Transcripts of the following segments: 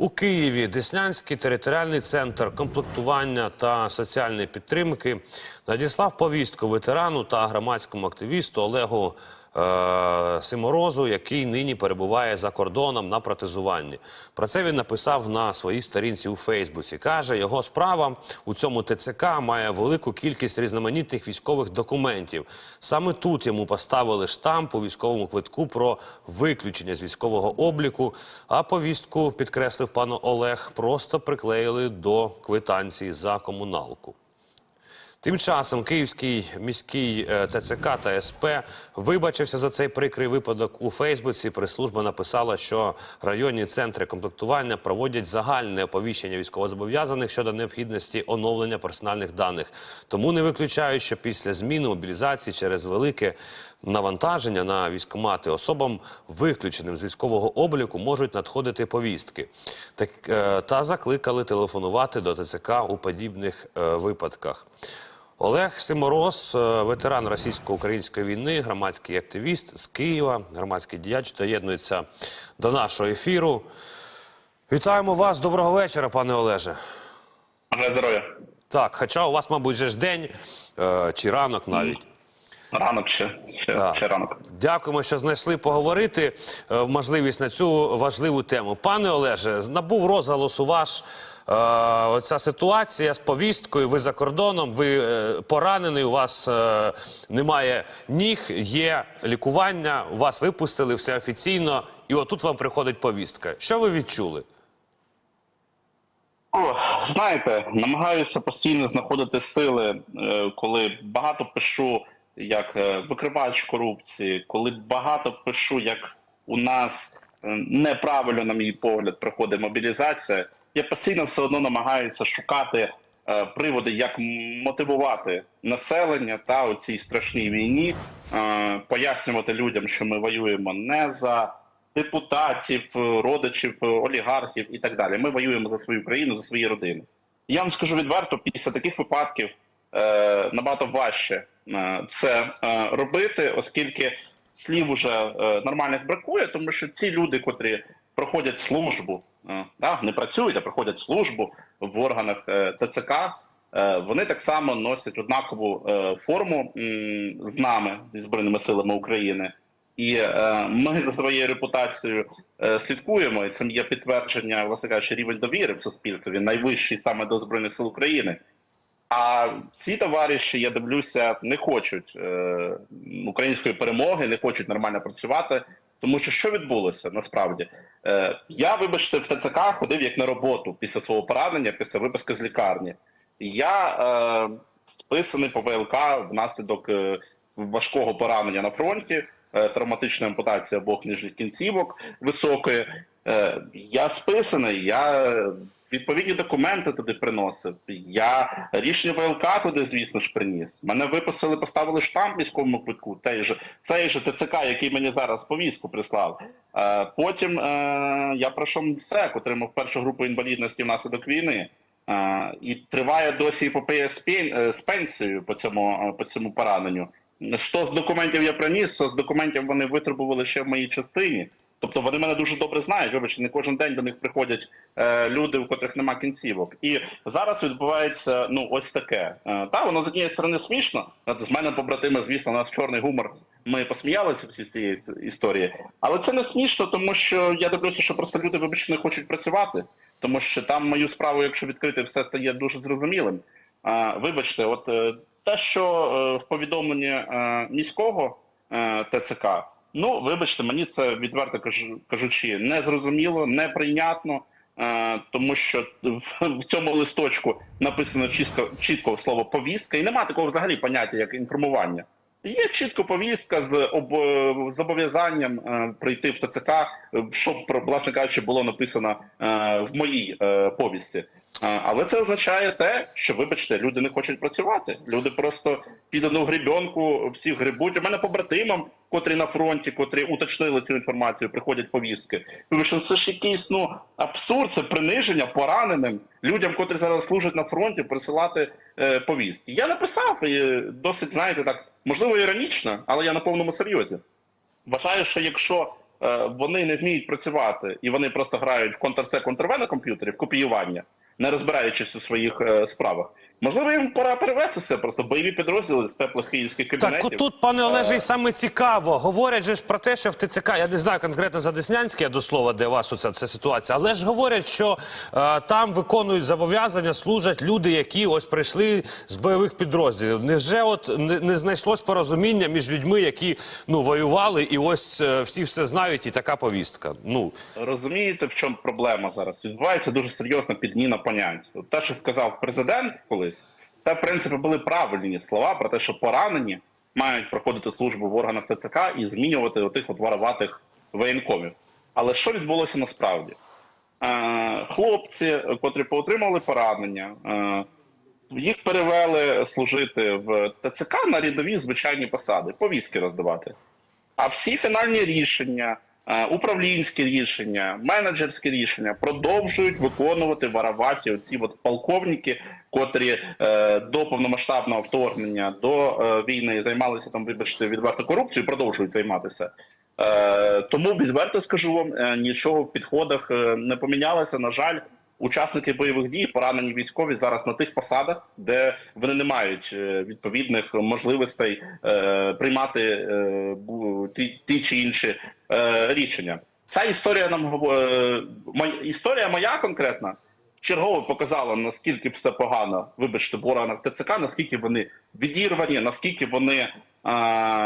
У Києві Деснянський територіальний центр комплектування та соціальної підтримки надіслав повістку ветерану та громадському активісту Олегу е, Симорозу, який нині перебуває за кордоном на протезуванні. Про це він написав на своїй сторінці у Фейсбуці. Каже, його справа у цьому ТЦК має велику кількість різноманітних військових документів. Саме тут йому поставили штамп у військовому квитку про виключення з військового обліку, а повістку, підкреслив пан Олег, просто приклеїли до квитанції за комуналку. Тим часом Київський міський е, ТЦК та СП вибачився за цей прикрий випадок у Фейсбуці. Прес-служба написала, що районні центри комплектування проводять загальне оповіщення військовозобов'язаних щодо необхідності оновлення персональних даних. Тому не виключають, що після зміни мобілізації через велике навантаження на військомати особам, виключеним з військового обліку, можуть надходити повістки. Так, е, та закликали телефонувати до ТЦК у подібних е, випадках. Олег Симороз, е, ветеран російсько-української війни, громадський активіст з Києва, громадський діяч, доєднується до нашого ефіру. Вітаємо вас. Доброго вечора, пане Олеже. Здоров'я. Так, хоча у вас, мабуть, же ж день е, чи ранок навіть. Ранок ще, ще, Так. ще ранок. Дякуємо, що знайшли поговорити е, в можливість на цю важливу тему. Пане Олеже, набув розголосу ваш е, оця ситуація з повісткою. Ви за кордоном, ви е, поранений, у вас е, немає ніг, є лікування, вас випустили, все офіційно, і отут вам приходить повістка. Що ви відчули? О, знаєте, намагаюся постійно знаходити сили, е, коли багато пишу як е, викривач корупції, коли багато пишу, як у нас е, неправильно, на мій погляд, проходить мобілізація. Я постійно все одно намагаюся шукати е, приводи, як мотивувати населення та у цій страшній війні, пояснювати людям, що ми воюємо не за депутатів, родичів, олігархів і так далі. Ми воюємо за свою країну, за свої родини. Я вам скажу відверто, після таких випадків набагато важче це е, робити, оскільки слів уже е, нормальних бракує, тому що ці люди, котрі проходять службу, е, да, не працюють, а проходять службу в органах е, ТЦК. е, Вони так само носять однакову е, форму з нами зі збройними силами України, і е, ми за своєю репутацією е, слідкуємо. І цим є підтвердження, власне кажучи, рівень довіри в суспільстві. Найвищий саме до збройних сил України. А ці товариші, я дивлюся, не хочуть е, української перемоги, не хочуть нормально працювати. Тому що що відбулося насправді? Е, я, вибачте, в ТЦК ходив як на роботу після свого поранення, після виписки з лікарні. Я е, списаний по ВЛК внаслідок е, важкого поранення на фронті, е, травматична ампутація обох нижніх кінцівок високої. Е, я списаний, я відповідні документи туди приносив. Я рішення ВЛК туди, звісно ж, приніс. Мене виписали, поставили штамп в військовому квитку. Той же цей же ТЦК, який мені зараз повістку прислав. Е, потім е, я пройшов МСЕК, отримав першу групу інвалідності внаслідок війни. Е, і триває досі епопея з пенсією по цьому, е, по цьому пораненню. 100 з документів я приніс, 100 з документів вони витребували ще в моїй частині. Тобто вони мене дуже добре знають. Вибачте, не кожен день до них приходять е, люди, у котрих нема кінцівок. І зараз відбувається ну ось таке. Е, та воно з однієї сторони смішно. З мене побратими, звісно, у нас чорний гумор. Ми посміялися всі з цієї історії, але це не смішно, тому що я дивлюся, що просто люди вибачте не хочуть працювати, тому що там мою справу, якщо відкрити, все стає дуже зрозумілим. Е, вибачте, от е, те, що е, в повідомленні міського ТЦК. Ну, вибачте, мені це відверто кажу- кажучи, незрозуміло, неприйнятно, е, тому що в, цьому листочку написано чисто чітко слово повістка, і немає такого взагалі поняття, як інформування. Є чітко повістка з е, зобов'язанням е, прийти в ТЦК, про- власне кажучи, було написано в моїй повісті. Але це означає те, що, вибачте, люди не хочуть працювати. Люди просто піддану гребенку, всі грибуть. У мене побратимам, котрі на фронті, котрі уточнили цю інформацію, приходять повістки. Вибачте, це ж якийсь ну абсурд, це приниження пораненим людям, котрі зараз служать на фронті, присилати е, повістки. Я написав і досить, знаєте, так можливо, іронічно, але я на повному серйозі. Вважаю, що якщо е, вони не вміють працювати, і вони просто грають в контр-це контр на комп'ютері, в копіювання, не розбираючись у своїх е, справах. Можливо, їм пора перевести це просто бойові підрозділи з теплих київських Так, кабінетів. отут, пане Олеже, і саме цікаво. Говорять же ж про те, що в ТЦК, я не знаю конкретно за Деснянське, я до слова, де у вас оця ця ситуація, але ж говорять, що е, там виконують зобов'язання, служать люди, які ось прийшли з бойових підрозділів. Невже от не, не знайшлось порозуміння між людьми, які ну воювали, і ось е, всі все знають, і така повістка. Ну Розумієте, в чому проблема зараз? Відбувається дуже серйозна підміна понять. Те, що сказав президент колись, це в принципі були правильні слова про те, що поранені мають проходити службу в органах ТЦК і змінювати отих от вороватих воєнкомів. Але що відбулося насправді? Е, хлопці, котрі поотримали поранення, е, їх перевели служити в ТЦК на рядові звичайні посади, повістки роздавати. А всі фінальні рішення, управлінські рішення, менеджерські рішення продовжують виконувати вараваці оці от полковники, котрі е, до повномасштабного вторгнення, до е, війни займалися там, вибачте, відверто корупцією, продовжують займатися. Е, тому відверто скажу вам, е, нічого в підходах е, не помінялося. На жаль, учасники бойових дій, поранені військові зараз на тих посадах, де вони не мають е, відповідних можливостей е, приймати е, ті, ті чи інші рішення. Ця історія нам е, історія моя конкретна. Чергово показала наскільки все погано, вибачте, в органах ТЦК, наскільки вони відірвані, наскільки вони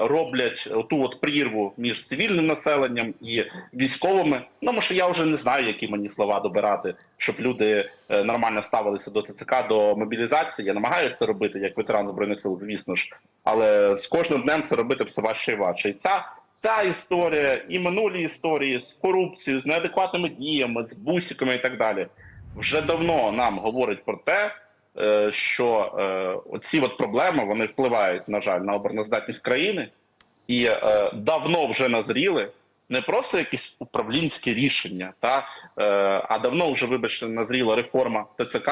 роблять ту от прірву між цивільним населенням і військовими. Ну, тому що я вже не знаю, які мені слова добирати, щоб люди е, нормально ставилися до ТЦК, до мобілізації. Я намагаюся це робити як ветеран збройних сил, звісно ж, але з кожним днем це робити все важче і важче. І ця ця історія, і минулі історії з корупцією, з неадекватними діями, з бусиками і так далі, вже давно нам говорить про те, що е, оці от проблеми вони впливають, на жаль, на обороноздатність країни, і е, давно вже назріли не просто якісь управлінські рішення, та е, а давно вже, вибачте, назріла реформа ТЦК,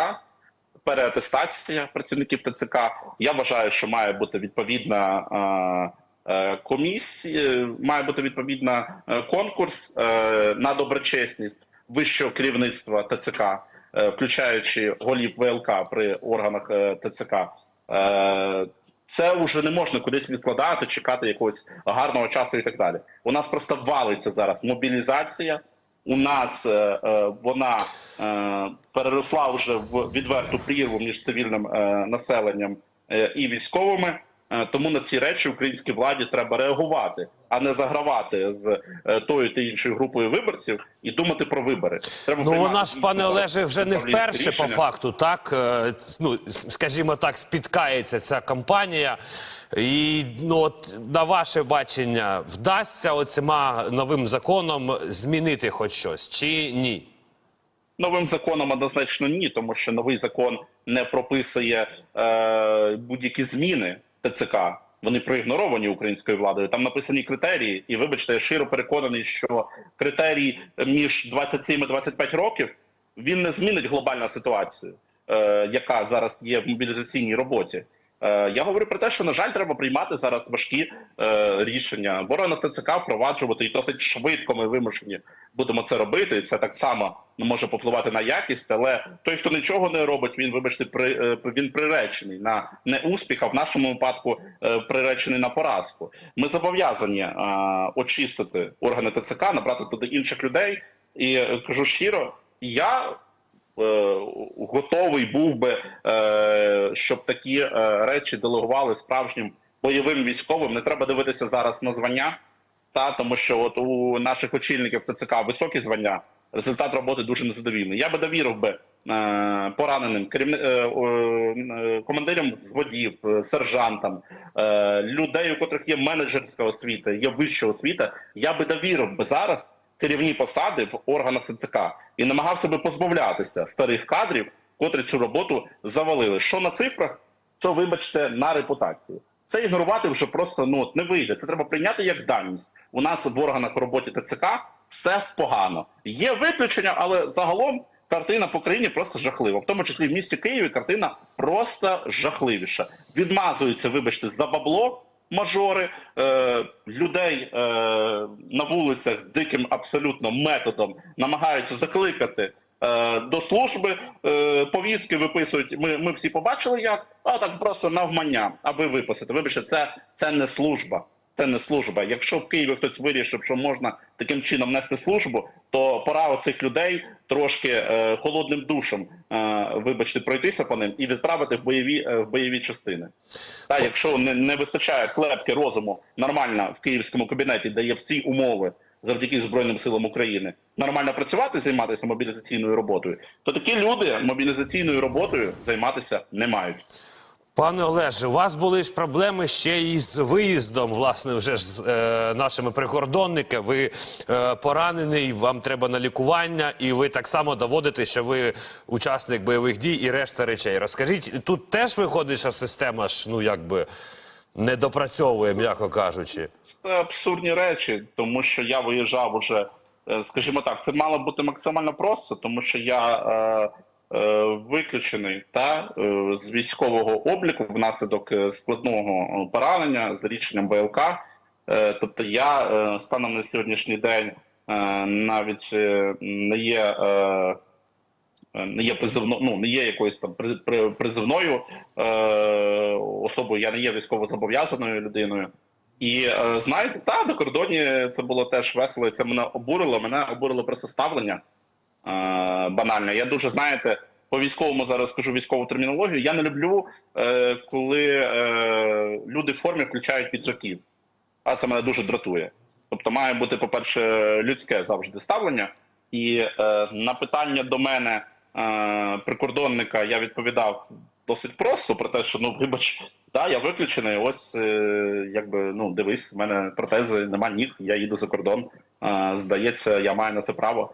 переатестація працівників ТЦК. Я вважаю, що має бути відповідна. е, е, Комісія має бути відповідна е, конкурс е, на доброчесність вищого керівництва ТЦК, е, включаючи голів ВЛК при органах е, ТЦК. Е, Це вже не можна кудись відкладати, чекати якогось гарного часу і так далі. У нас просто валиться зараз мобілізація. У нас е, е, вона е, переросла вже в відверту прірву між цивільним е, населенням е, і військовими. Е, Тому на ці речі українській владі треба реагувати, а не загравати з е, тою та іншою групою виборців і думати про вибори. Треба Ну вона ж, пане Олеже, вже не вперше по факту, так е, ну скажімо так, спіткається ця кампанія. І ну от на ваше бачення, вдасться оцима новим законом змінити хоч щось чи ні? Новим законом однозначно ні, тому що новий закон не прописує е, будь-які зміни ТЦК. Вони проігноровані українською владою. Там написані критерії, і вибачте, я щиро переконаний, що критерій між 27 і 25 років він не змінить глобальну ситуацію, е, яка зараз є в мобілізаційній роботі. Е, Я говорю про те, що на жаль, треба приймати зараз важкі е, рішення. Ворона ТЦК впроваджувати і досить швидко ми вимушені будемо це робити. Це так само не може попливати на якість. Але той, хто нічого не робить, він, вибачте, при е, він приречений на неуспіх, а в нашому випадку е, приречений на поразку. Ми зобов'язані очистити органи ТЦК, набрати туди інших людей. І кажу щиро, я готовий був би, е, щоб такі е, речі делегували справжнім бойовим військовим. Не треба дивитися зараз на звання, та тому що от у наших очільників ТЦК високі звання. Результат роботи дуже незадовільний. Я би довірив би е, пораненим керівни, е, е, командирам зводів, е, сержантам, е, людей, у котрих є менеджерська освіта, є вища освіта. Я би довірив би зараз керівні посади в органах ТЦК і намагався би позбавлятися старих кадрів, котрі цю роботу завалили. Що на цифрах, що вибачте, на репутації. Це ігнорувати вже просто ну не вийде. Це треба прийняти як даність. У нас в органах роботи ТЦК все погано. Є виключення, але загалом картина по країні просто жахлива. В тому числі в місті Києві картина просто жахливіша. Відмазуються, вибачте, за бабло мажори, е, людей е, на вулицях диким абсолютно методом намагаються закликати е, до служби, е, повістки виписують. Ми, ми всі побачили як, а так просто навмання, аби виписати. Вибачте, це, це не служба. Це не служба. Якщо в Києві хтось вирішив, що можна таким чином нести службу, то пора оцих людей трошки е, холодним душем, е, вибачте, пройтися по ним і відправити в бойові е, в бойові частини. Та якщо не, не вистачає клепки розуму нормально в київському кабінеті, де є всі умови завдяки Збройним силам України, нормально працювати, займатися мобілізаційною роботою, то такі люди мобілізаційною роботою займатися не мають. Пане Олеже, у вас були ж проблеми ще і з виїздом, власне, вже з е, нашими прикордонниками. Ви е, поранений, вам треба на лікування, і ви так само доводите, що ви учасник бойових дій і решта речей. Розкажіть, тут теж виходить, що система ж ну якби не допрацьовує, м'яко кажучи. Це абсурдні речі, тому що я виїжджав уже, е, скажімо так, це мало бути максимально просто, тому що я е, виключений та е, з військового обліку внаслідок е, складного е, поранення з рішенням БЛК. Е, тобто я е, станом на сьогоднішній день е, навіть е, не є. Е, не є призивно, ну не є якоюсь там при- при- призивною е, особою. Я не є військово зобов'язаною людиною. І е, знаєте, та на кордоні це було теж весело. Це мене обурило. Мене обурило просто ставлення е, банальне. Я дуже знаєте, по військовому зараз скажу військову термінологію. Я не люблю, е, коли е, люди в формі включають піджаків. А це мене дуже дратує. Тобто, має бути, по-перше, людське завжди ставлення. І на питання до мене прикордонника я відповідав досить просто про те, що ну вибач, да, я виключений. Ось е, якби ну дивись, в мене протези, нема ніг, я їду за кордон. Здається, я маю на це право.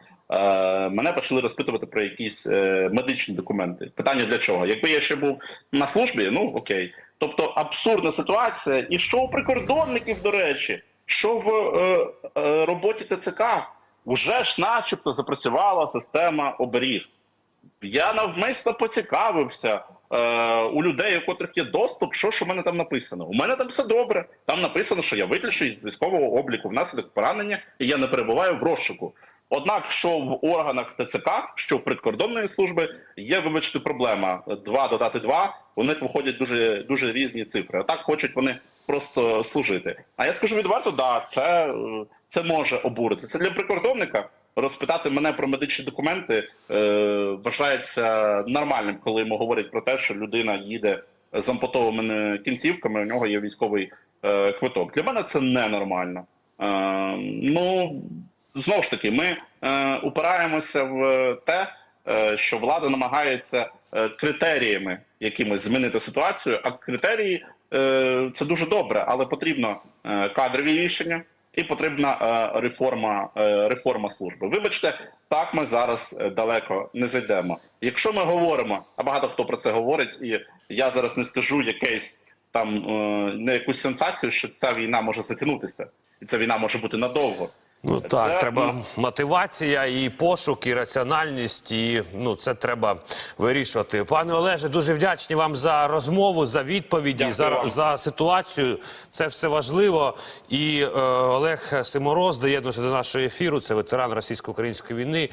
Мене почали розпитувати про якісь е, медичні документи. Питання для чого? Якби я ще був на службі, ну окей. Тобто абсурдна ситуація, і що у прикордонників, до речі, що в е, роботі ТЦК вже ж, начебто, запрацювала система оберіг. Я навмисно поцікавився е, у людей, у котрих є доступ, що ж у мене там написано. У мене там все добре. Там написано, що я виключений з військового обліку внаслідок поранення, і я не перебуваю в розшуку. Однак, що в органах ТЦК, що в прикордонної служби, є, вибачте, проблема. Два додати два, у них виходять дуже дуже різні цифри. А так хочуть вони просто служити. А я скажу відверто, да, це, е, це може обурити. Це для прикордонника. Розпитати мене про медичні документи е, вважається нормальним, коли йому говорять про те, що людина їде з ампутованими кінцівками, у нього є військовий е, квиток. Для мене це ненормально. Е, ну знову ж таки, ми е, упираємося в те, е, що влада намагається е, критеріями якимось змінити ситуацію. А критерії е, це дуже добре, але потрібно е, кадрові рішення. І потрібна е, реформа, е, реформа служби. Вибачте, так ми зараз е, далеко не зайдемо. Якщо ми говоримо, а багато хто про це говорить, і я зараз не скажу якесь там не якусь сенсацію, що ця війна може затягнутися, і ця війна може бути надовго. Ну так, Це, треба мотивація і пошук, і раціональність, і ну це треба вирішувати. Пане Олеже, дуже вдячні вам за розмову, за відповіді, Дякую за, вам. за ситуацію. Це все важливо. І е, Олег Симороз доєднувся до нашого ефіру. Це ветеран російсько-української війни.